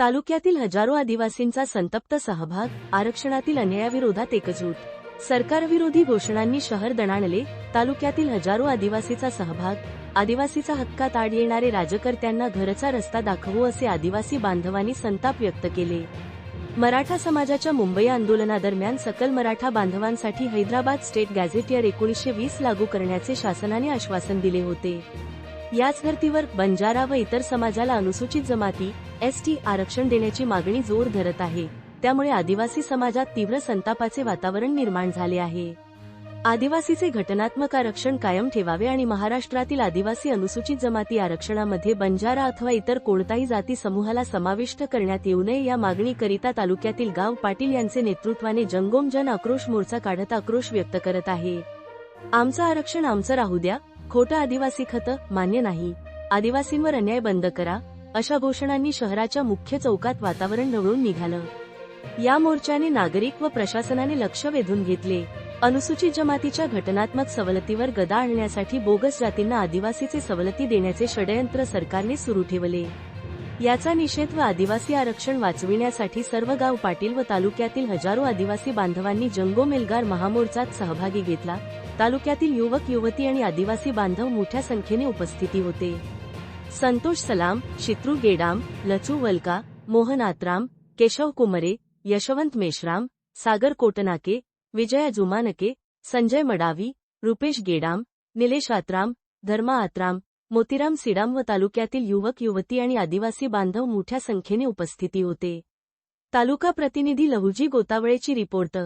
तालुक्यातील हजारो आदिवासींचा संतप्त सहभाग आरक्षणातील अन्यायाविरोधात एकजूट. सरकारविरोधी घोषणांनी शहर दणाणले तालुक्यातील हजारो आदिवासीचा सहभाग आदिवासीचा हक्कात आड येणारे राजकर्त्यांना घरचा रस्ता दाखवू असे आदिवासी बांधवांनी संताप व्यक्त केले. मराठा समाजाच्या मुंबई आंदोलनादरम्यान सकल मराठा बांधवांसाठी हैदराबाद स्टेट गॅझेटियर एकोणीसशे वीस लागू करण्याचे शासनाने आश्वासन दिले होते. याच धर्तीवर बंजारा व इतर समाजाला अनुसूचित जमाती एसटी आरक्षण देण्याची मागणी जोर धरत आहे. त्यामुळे आदिवासी समाजात तीव्र संतापाचे वातावरण निर्माण झाले आहे. आदिवासीचे घटनात्मक आरक्षण कायम ठेवावे आणि महाराष्ट्रातील आदिवासी अनुसूचित जमाती आरक्षणामध्ये बंजारा अथवा इतर कोणताही जाती समूहाला समाविष्ट करण्यात येऊ नये या मागणीकरिता तालुक्यातील गाव पाटील यांचे नेतृत्वाने जंगोम जन आक्रोश मोर्चा काढत आक्रोश व्यक्त करत आहे. आमचं आरक्षण आमचं राहू द्या खोटं आदिवासी खतं मान्य नाही. आदिवासींवर अन्याय बंद करा अशा घोषणांनी शहराच्या मुख्य चौकात वातावरण ढवळून निघालं. या मोर्चाने नागरिक व प्रशासनाने लक्ष वेधून घेतले. अनुसूचित जमातीच्या घटनात्मक सवलतीवर गदा आणण्यासाठी बोगस जातींना आदिवासीचे सवलती देण्याचे षडयंत्र सरकारने सुरू ठेवले. याचा निषेध व आदिवासी आरक्षण वाचविण्यासाठी सर्व गाव पाटील व तालुक्यातील हजारो आदिवासी बांधवांनी जंगो मेलगार महामोर्चात सहभागी घेतला. तालुक्यातील युवक युवती आणि आदिवासी बांधव मोठ्या संख्येने उपस्थिती होते. संतोष सलाम शित्रू गेडाम लचू वलका मोहन आत्राम केशव कुमरे यशवंत मेश्राम सागर कोटनाके विजया जुमानके संजय मडावी रुपेश गेडाम निलेश आत्राम धर्मा आत्राम मोतीराम सिडाम व तालुक्यातील युवक युवती आणि आदिवासी बांधव मोठ्या संख्येने उपस्थिती होते. तालुका प्रतिनिधी लहुजी गोतावळेची रिपोर्ट